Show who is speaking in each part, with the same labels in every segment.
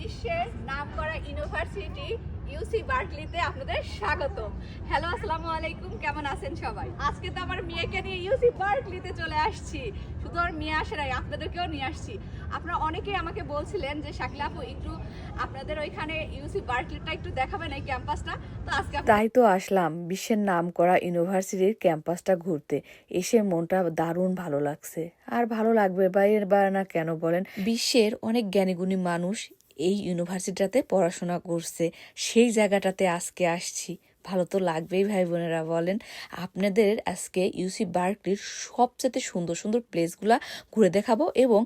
Speaker 1: বিশ্বের নামকরা ইউনিভার্সিটি ইউসি বার্কলিতে আপনাদের স্বাগত হ্যালো আসসালামু আলাইকুম কেমন আছেন সবাই? আজকে তো আমার মেয়েকে নিয়ে ইউসি বার্কলিতে চলে আসছি। শুধু আমার মেয়ে আসে নাই আপনাদেরকেও নিয়ে আসছি। আপনারা অনেকেই আমাকে বলছিলেন যে শাকিলা আপু একটু আপনাদের ওইখানে ইউসি বার্কলিটা একটু দেখাবেন এই ক্যাম্পাসটা? তো আজকে
Speaker 2: তাই তো আসলাম বিশ্বের নামকরা ইউনিভার্সিটির ক্যাম্পাসটা ঘুরতে। এসে মনটা দারুণ ভালো লাগছে। আর ভালো লাগবে বাইরের বা না কেন বলেন? বিশ্বের অনেক জ্ঞানীগুণী মানুষ এই ইউনিভার্সিটিটাতে পড়াশোনা করছে, সেই জায়গাটাতে আজকে আসছি। ভালো তো লাগবেই ভাই বোনেরা, বলেন। আপনাদের আজকে ইউসি বার্কলির সবচেয়ে সুন্দর সুন্দর প্লেসগুলো ঘুরে দেখাবো এবং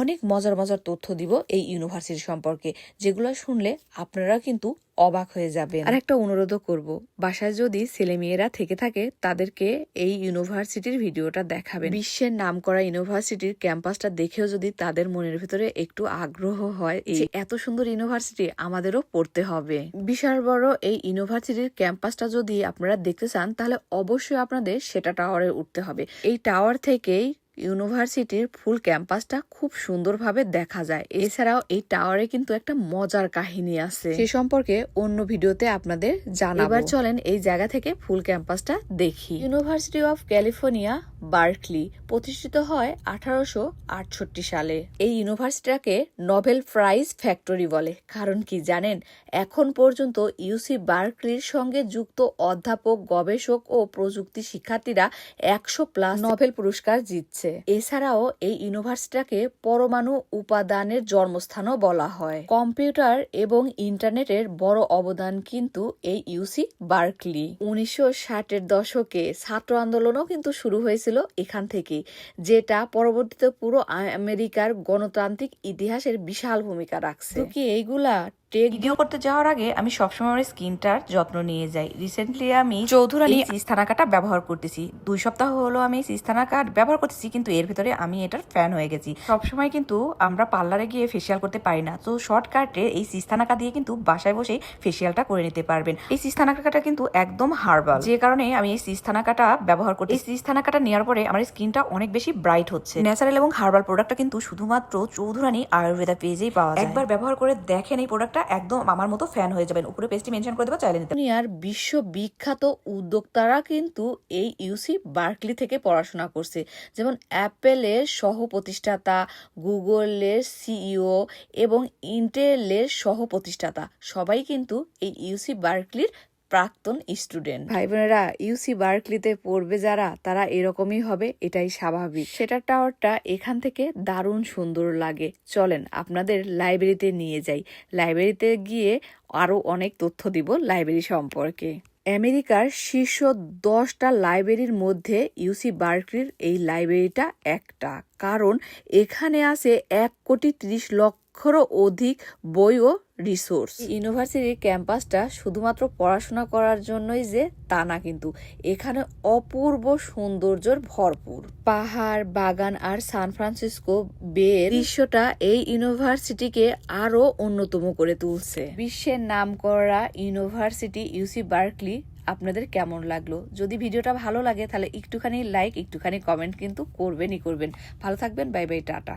Speaker 2: অনেক মজার মজার তথ্য দিব এই ইউনিভার্সিটি সম্পর্কে, যেগুলো শুনলে আপনারা কিন্তু অবাক হয়ে যাবেন। আর একটা অনুরোধও করব বাসায় যদি ছেলেমেয়েরা থেকে থাকে তাদেরকে এই ইউনিভার্সিটির ভিডিওটা দেখাবেন। বিশ্বের নামকরা ইউনিভার্সিটির ক্যাম্পাসটা দেখেও যদি তাদের মনের ভিতরে একটু আগ্রহ হয় এই এত সুন্দর ইউনিভার্সিটি আমাদেরও পড়তে হবে। বিশাল বড় এই ইউনিভার্সিটির ক্যাম্পাসটা যদি আপনারা দেখতে চান তাহলে অবশ্যই আপনাদের সেটা টাওয়ারে উঠতে হবে। এই টাওয়ার থেকেই ইউনিভার্সিটির ফুল ক্যাম্পাসটা খুব সুন্দরভাবে দেখা যায়। এছাড়াও এই টাওয়ারে কিন্তু একটা মজার কাহিনী আছে। সে সম্পর্কে অন্য ভিডিওতে আপনাদের জানাব। এবার চলেন এই জায়গা থেকে ফুল ক্যাম্পাসটা দেখি। ইউনিভার্সিটি অফ ক্যালিফোর্নিয়া, বার্কলি, প্রতিষ্ঠিত হয় আঠারোশো আটষট্টি সালে। এই ইউনিভার্সিটিটাকে নোবেল প্রাইজ ফ্যাক্টরি বলে। কারণ কি জানেন? এখন পর্যন্ত ইউসি বার্কলির সঙ্গে যুক্ত অধ্যাপক, গবেষক ও প্রযুক্তি শিক্ষার্থীরা একশো প্লাস নোবেল পুরস্কার জিতছে। এছাড়াও এই ইউনিভার্সিটিটাকে পরমাণু উপাদানের জন্মস্থানও বলা হয়। কম্পিউটার এবং ইন্টারনেটের বড় অবদান কিন্তু এই ইউসি বার্কলি। উনিশশো ষাটের দশকে ছাত্র আন্দোলনও কিন্তু শুরু হয়েছিল এখান থেকে, যেটা পরবর্তীতে পুরো আমেরিকার গণতান্ত্রিক ইতিহাসের বিশাল ভূমিকা রাখছে। কি এইগুলা টেক
Speaker 3: ভিডিও করতে যাওয়ার আগে আমি সবসময় আমার স্কিনটার যত্ন নিয়ে যাই। রিসেন্টলি আমি চৌধুরানী সিস্তানা কাটা ব্যবহার করতেছি। দুই সপ্তাহ হলো আমি সিস্তানা কাট ব্যবহার করতেছি কিন্তু এর ভিতরে আমি এটার ফ্যান হয়ে গেছি। সবসময় কিন্তু আমরা পার্লারে গিয়ে ফেসিয়াল করতে পারি না। তো শর্টকাটে এই সিস্তানাকা দিয়ে কিন্তু বাসায় বসে ফেসিয়ালটা করে নিতে পারবেন। এই সিস্তানাকাটা কিন্তু একদম হার্বাল। যে কারণে আমি এই সিস্তানাকাটা ব্যবহার করি এই সিস্তানাকাটা নেওয়ার পরে আমার স্কিনটা অনেক বেশি ব্রাইট হচ্ছে। ন্যাচারাল এবং হার্বাল প্রোডাক্টটা কিন্তু শুধুমাত্র চৌধুরানী আয়ুর্বেদা পেজেই পাওয়া যায়। একবার ব্যবহার করে দেখেন এই প্রোডাক্টটা একদম আমার মতো ফ্যান হয়ে যাবেন। উপরে পেজটি মেনশন করে দেবো, চাইলে নিতে
Speaker 2: বিশ্ব বিখ্যাত উদ্যোক্তারা কিন্তু এই ইউসি বার্কলি থেকে পড়াশোনা করছে। যেমন অ্যাপেলের সহ প্রতিষ্ঠাতা গুগলের সিইও এবং ইন্টেলের সহ প্রতিষ্ঠাতা সবাই কিন্তু এই ইউসি বার্কলির প্রাক্তন স্টুডেন্ট। ভাই বোনেরা ইউসি বার্কলিতে পড়বে যারা, তারা এরকমই হবে, এটাই স্বাভাবিক। সেটা টাওয়ারটা এখান থেকে দারুণ সুন্দর লাগে। চলেন, আপনাদের লাইব্রেরিতে নিয়ে যাই। লাইব্রেরিতে গিয়ে আরও অনেক তথ্য দিব লাইব্রেরি সম্পর্কে। আমেরিকার শীর্ষ দশটা লাইব্রেরির মধ্যে ইউসি বার্কলির এই লাইব্রেরিটা একটা। কারণ এখানে আছে এক কোটি ত্রিশ লক্ষরও অধিক বই ও রিসোর্স ইউনিভার্সিটির ক্যাম্পাসটা শুধুমাত্র পড়াশোনা করার জন্যই যে তা না কিন্তু, এখানে অপূর্ব সৌন্দর্যের ভরপুর। পাহাড়, বাগান আর সান ফ্রান্সিসকো বের দৃশ্যটা এই ইউনিভার্সিটিকে আরও অন্যতম করে তুলছে। বিশ্বের নামকরা ইউনিভার্সিটি ইউসি বার্কলি আপনাদের কেমন লাগল? যদি ভিডিওটা ভালো লাগে, তাহলে একটুখানি লাইক একটুখানি কমেন্ট কিন্তু করবেনই করবেন। ভালো থাকবেন বাই বাই টাটা।